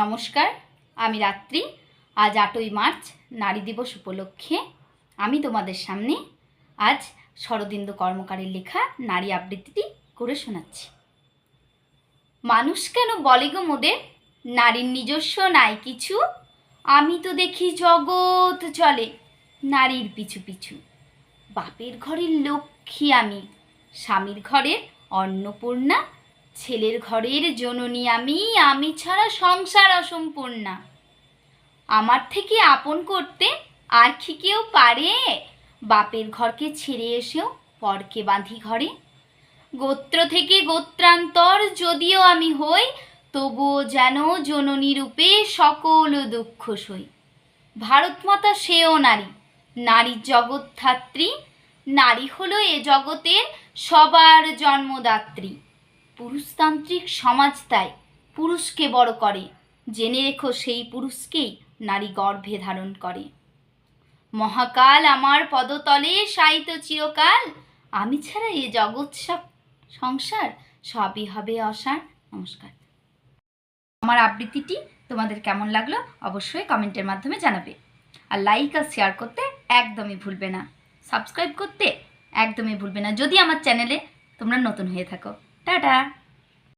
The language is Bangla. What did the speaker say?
নমস্কার, আমি রাত্রি। আজ আটই মার্চ, নারী দিবস উপলক্ষে আমি তোমাদের সামনে আজ শরদিন্দু কর্মকারের লেখা নারী আবৃত্তিটি করে শোনাচ্ছি। মানুষ কেন বলে গো মোদের, নারীর নিজস্ব নাই কিছু? আমি তো দেখি জগৎ চলে নারীর পিছু পিছু। বাপের ঘরের লক্ষ্মী আমি, স্বামীর ঘরের অন্নপূর্ণা ছেলের ঘরের জননী আমি আমি ছাড়া সংসার অসম্পূর্ণা। আমার থেকে আপন করতে আর কি কেউ পারে? বাপের ঘরকে ছেড়ে এসেও পরকে বাঁধি ঘরে। গোত্র থেকে গোত্রান্তর যদিও আমি হই, তবুও যেন জননী রূপে সকল দুঃখ সই। ভারত মাতা সেও নারী নারীর জগৎধাত্রী নারী হলো এ জগতের সবার জন্মদাত্রী। পুরুষতান্ত্রিক সমাজ তাই পুরুষকে বড় করে। জেনে রেখো সেই পুরুষকেই নারী গর্ভে ধারণ করে। মহাকাল আমার পদতলে সাইত চিরকাল। আমি ছাড়া এ জগৎ সব সংসার, সবই হবে অসার। নমস্কার। আমার আবৃত্তিটি তোমাদের কেমন লাগল অবশ্যই কমেন্টের মাধ্যমে জানাবে। আর লাইক আর শেয়ার করতে একদমই ভুলবে না। সাবস্ক্রাইব করতে একদমই ভুলবে না। যদি আমার চ্যানেলে তোমরা নতুন হয়ে থাকো। টাটা